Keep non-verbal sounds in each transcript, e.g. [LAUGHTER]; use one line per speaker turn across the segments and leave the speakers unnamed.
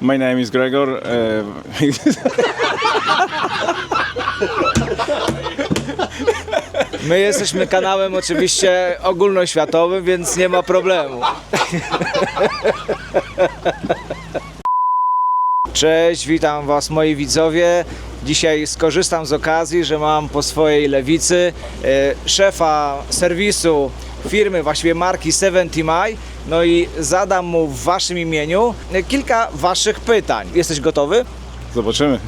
My name is Gregor. Uh,
My jesteśmy kanałem oczywiście ogólnoświatowym, więc nie ma problemu. Cześć, witam Was moi widzowie. Dzisiaj skorzystam z okazji, że mam po swojej lewicy e, szefa serwisu firmy, właściwie marki 70 My. No i zadam mu w Waszym imieniu kilka Waszych pytań. Jesteś gotowy?
zobaczymy.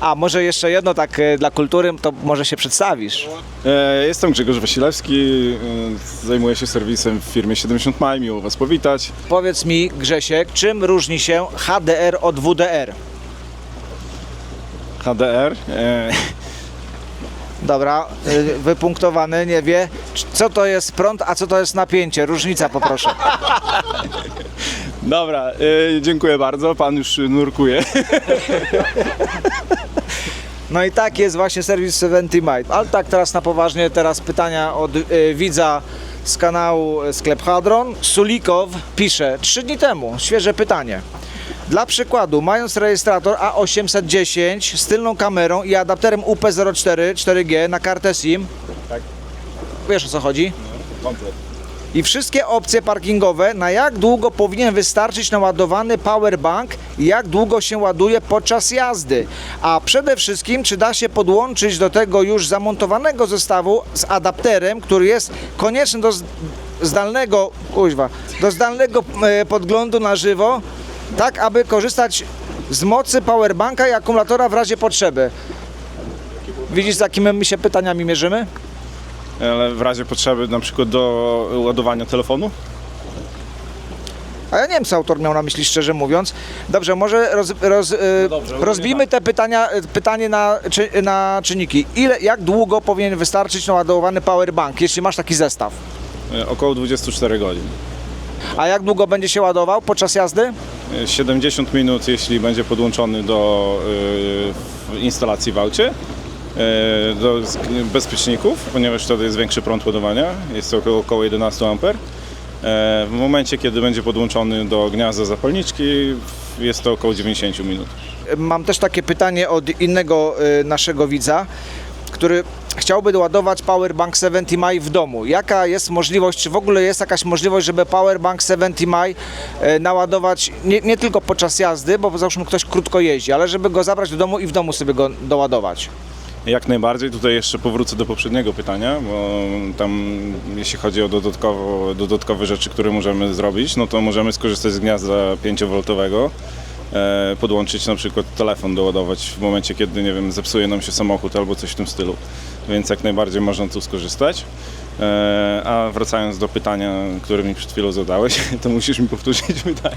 A może jeszcze jedno tak e, dla kultury, to może się przedstawisz.
E, jestem Grzegorz Wasilewski. E, zajmuję się serwisem w firmie 70 Maj. Miło Was powitać.
Powiedz mi, Grzesiek, czym różni się HDR od WDR?
HDR. E,
Dobra, y, wypunktowany, nie wie, c- co to jest prąd, a co to jest napięcie. Różnica poproszę.
dobra, e, dziękuję bardzo. Pan już nurkuje.
No i tak jest właśnie serwis 70 Might. Ale tak teraz na poważnie, teraz pytania od y, widza z kanału y, Sklep Hadron. Sulikow pisze, trzy dni temu, świeże pytanie. Dla przykładu, mając rejestrator A810 z tylną kamerą i adapterem UP04 4G na kartę SIM,
Tak.
wiesz o co chodzi?
Komplet.
I wszystkie opcje parkingowe, na jak długo powinien wystarczyć naładowany powerbank i jak długo się ładuje podczas jazdy. A przede wszystkim, czy da się podłączyć do tego już zamontowanego zestawu z adapterem, który jest konieczny do zdalnego, kuźwa, do zdalnego e, podglądu na żywo, tak aby korzystać z mocy powerbanka i akumulatora w razie potrzeby. Widzisz, z jakimi my się pytaniami mierzymy?
Ale w razie potrzeby na przykład do ładowania telefonu.
A ja nie wiem, co autor miał na myśli, szczerze mówiąc. Dobrze, może roz, roz, y,
dobrze,
rozbijmy te pytania, y, pytanie na, czy, na czynniki. Ile, jak długo powinien wystarczyć naładowany powerbank, jeśli masz taki zestaw?
E, około 24 godzin.
A jak długo będzie się ładował podczas jazdy?
E, 70 minut, jeśli będzie podłączony do e, instalacji w aucie. e, do bezpieczników, ponieważ wtedy jest większy prąd ładowania, jest to około, około 11 A. W momencie, kiedy będzie podłączony do gniazda zapalniczki, jest to około 90 minut.
Mam też takie pytanie od innego y, naszego widza, który chciałby doładować Powerbank 70 Maj w domu. Jaka jest możliwość, czy w ogóle jest jakaś możliwość, żeby Powerbank 70 Maj y, naładować nie, nie tylko podczas jazdy, bo załóżmy ktoś krótko jeździ, ale żeby go zabrać do domu i w domu sobie go doładować?
Jak najbardziej. Tutaj jeszcze powrócę do poprzedniego pytania, bo tam jeśli chodzi o dodatkowo, dodatkowe rzeczy, które możemy zrobić, no to możemy skorzystać z gniazda 5V, e, podłączyć na przykład telefon, doładować w momencie, kiedy nie wiem, zepsuje nam się samochód albo coś w tym stylu. Więc jak najbardziej można tu skorzystać. E, a wracając do pytania, które mi przed chwilą zadałeś, [LAUGHS] to musisz mi powtórzyć pytanie.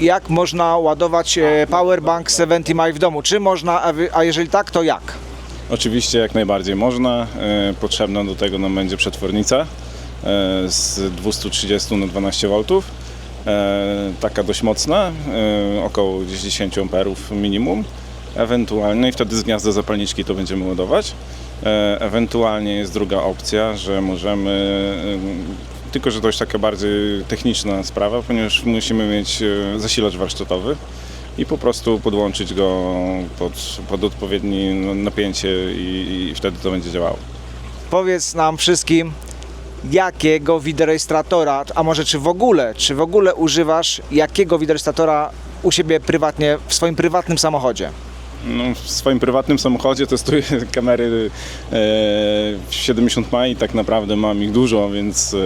Jak można ładować e, Powerbank 70 Maj w domu? Czy można, a, jeżeli tak, to jak?
Oczywiście jak najbardziej można. E, Potrzebna do tego nam będzie przetwornica e, z 230 na 12 V. E, Taka dość mocna, e, około gdzieś 10 amperów minimum. Ewentualnie i wtedy z gniazda zapalniczki to będziemy ładować. E, Ewentualnie jest druga opcja, że możemy, tylko że to już taka bardziej techniczna sprawa, ponieważ musimy mieć zasilacz warsztatowy i po prostu podłączyć go pod, pod odpowiednie napięcie i, i wtedy to będzie działało.
Powiedz nam wszystkim, jakiego widerejestratora, a może czy w ogóle, czy w ogóle używasz jakiego widerejestratora u siebie prywatnie, w swoim prywatnym samochodzie?
No, w swoim prywatnym samochodzie testuję [LAUGHS] kamery e, 70 maj i tak naprawdę mam ich dużo, więc e,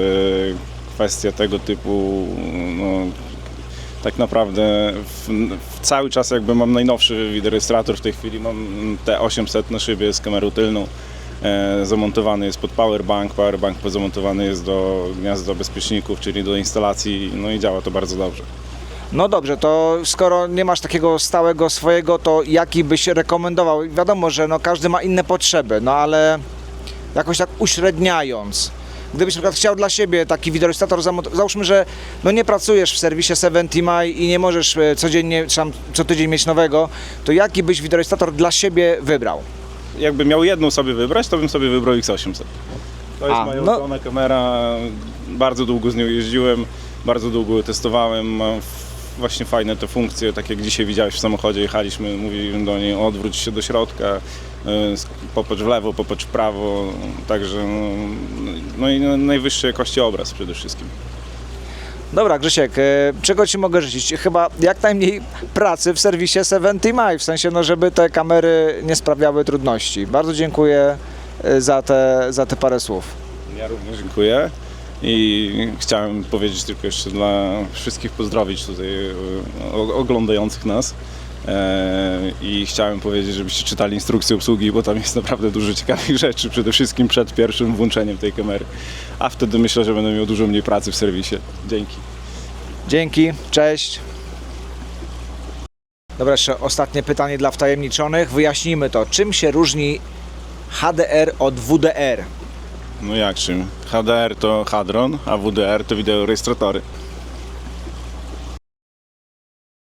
kwestia tego typu no, tak naprawdę w, w cały czas jakby mam najnowszy wideorejestrator w tej chwili mam T800 na szybie z kamerą tylną zamontowany jest pod powerbank, powerbank zamontowany jest do gniazda bezpieczników, czyli do instalacji no i działa to bardzo dobrze.
No dobrze, to skoro nie masz takiego stałego swojego, to jaki byś rekomendował? Wiadomo, że no każdy ma inne potrzeby, no ale jakoś tak uśredniając. Gdybyś na przykład chciał dla siebie taki wideorejestrator zamontować, załóżmy, że no nie pracujesz w serwisie 70 My i nie możesz e, codziennie, co tydzień mieć nowego, to jaki byś wideorejestrator dla siebie wybrał?
Jakbym miał jedną sobie wybrać, to bym sobie wybrał X800. To jest
A,
moja
no-
ulubiona kamera, bardzo długo z nią jeździłem, bardzo długo testowałem, właśnie fajne te funkcje, tak jak dzisiaj widziałeś w samochodzie, jechaliśmy, mówiłem do niej odwróć się do środka, sk- popatrz w lewo, popatrz w prawo, także no, no i no, najwyższej jakości obraz przede wszystkim.
Dobra, Grzesiek, e, czego Ci mogę życzyć? Chyba jak najmniej pracy w serwisie 70 My, w sensie, no, żeby te kamery nie sprawiały trudności. Bardzo dziękuję e, za te, za te parę słów.
Ja również dziękuję i chciałem powiedzieć tylko jeszcze dla wszystkich pozdrowić tutaj e, oglądających nas. E, I chciałem powiedzieć, żebyście czytali instrukcję obsługi, bo tam jest naprawdę dużo ciekawych [LAUGHS] rzeczy, przede wszystkim przed pierwszym włączeniem tej kamery. A wtedy myślę, że będę miał dużo mniej pracy w serwisie. Dzięki.
Dzięki, cześć. Dobra, jeszcze ostatnie pytanie dla wtajemniczonych. Wyjaśnijmy to. Czym się różni HDR od WDR?
No jak czym? HDR to hadron, a WDR to wideorejestratory.